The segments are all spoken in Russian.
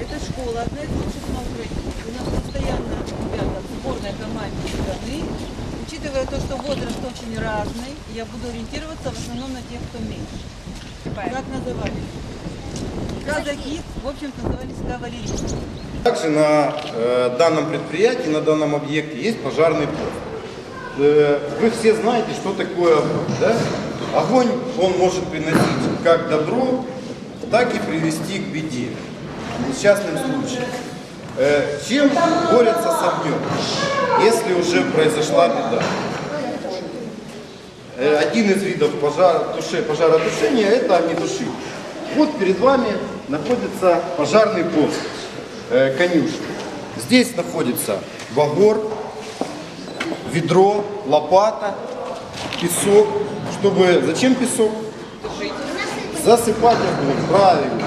Это школа, одна из лучших на Украине. У нас постоянно ребята в сборной команде страны. Учитывая то, что возраст очень разный, я буду ориентироваться в основном на тех, кто меньше. Как назывались? Казаки, в общем-то, назывались кавалеристы. Также на э, данном предприятии, на данном объекте есть пожарный пост. Э, вы все знаете, что такое огонь. Да? Огонь, он может приносить как добро, так и привести к беде. Несчастным случаем. Э, чем борются с огнем, если уже произошла беда? Э, один из видов пожара, туше- пожаротушения – это огнетушитель. Вот перед вами находится пожарный пост э, конюшни. Здесь находится багор, ведро, лопата, песок. Чтобы... Зачем песок? Засыпать огонь, правильно.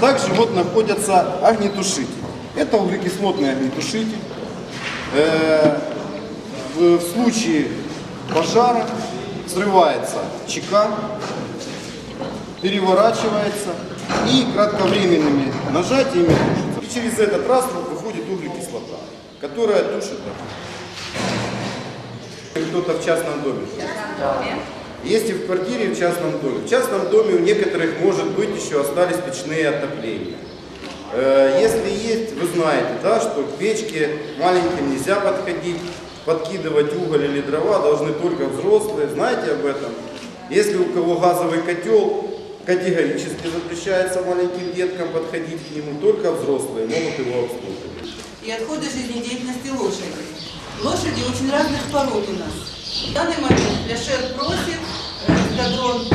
Также вот находятся огнетушители. Это углекислотный огнетушитель. Э, в, случае пожара срывается чека, переворачивается и кратковременными нажатиями тушится. И через этот раствор выходит углекислота, которая тушит огонь. Кто-то в частном доме. Есть и в квартире, и в частном доме. В частном доме у некоторых, может быть, еще остались печные отопления. Э, Если есть, вы знаете, да, что к печке маленьким нельзя подходить, подкидывать уголь или дрова должны только взрослые. Знаете об этом? Если у кого газовый котел, категорически запрещается маленьким деткам подходить к нему, только взрослые могут его обслуживать. И отходы жизнедеятельности лошади. Лошади очень разных пород у нас. В данный момент Ляшер просит, э, эскадрон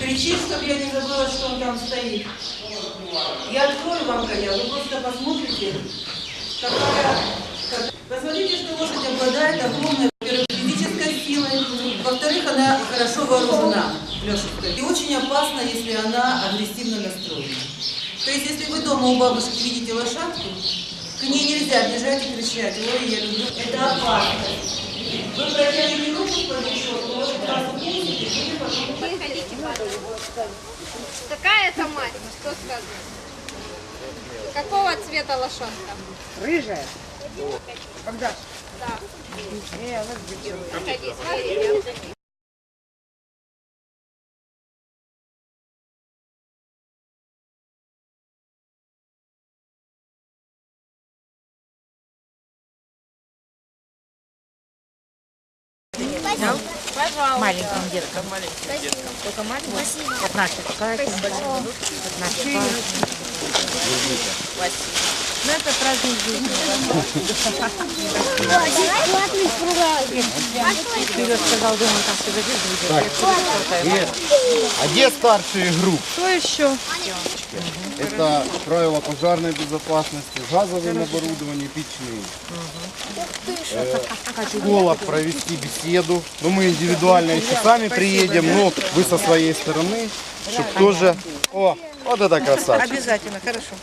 кричит, чтобы я не забыла, что он там стоит. Я открою вам коня, вы просто посмотрите, какая... как- Посмотрите, что лошадь обладает огромной, во-первых, физической силой, во-вторых, она хорошо вооружена, лошадь. И очень опасно, если она агрессивно настроена. То есть, если вы дома у бабушки видите лошадку, к ней нельзя бежать и кричать, ой, я люблю. Это опасно. Вы протянете руку под решетку, лошадь вас укусит, и вы потом... Подходите, пожалуйста. Какая это мать? Кто скажет? Какого цвета лошадка? Рыжая? Когда? Да. Э, вот Подходи, смотри. Маленьким деткам. Только маленьким? Вот наши Катя. Вот наши Катя. Ну это праздник жизни. Вперед сказал, дома там все будет. А где старшие группы? Что еще? Это правила пожарной безопасности, газовые оборудование, печные. Э, В школах провести беседу. Ну, мы индивидуально еще сами приедем, но вы со своей стороны, чтобы тоже... О, вот это красавчик. Обязательно, хорошо.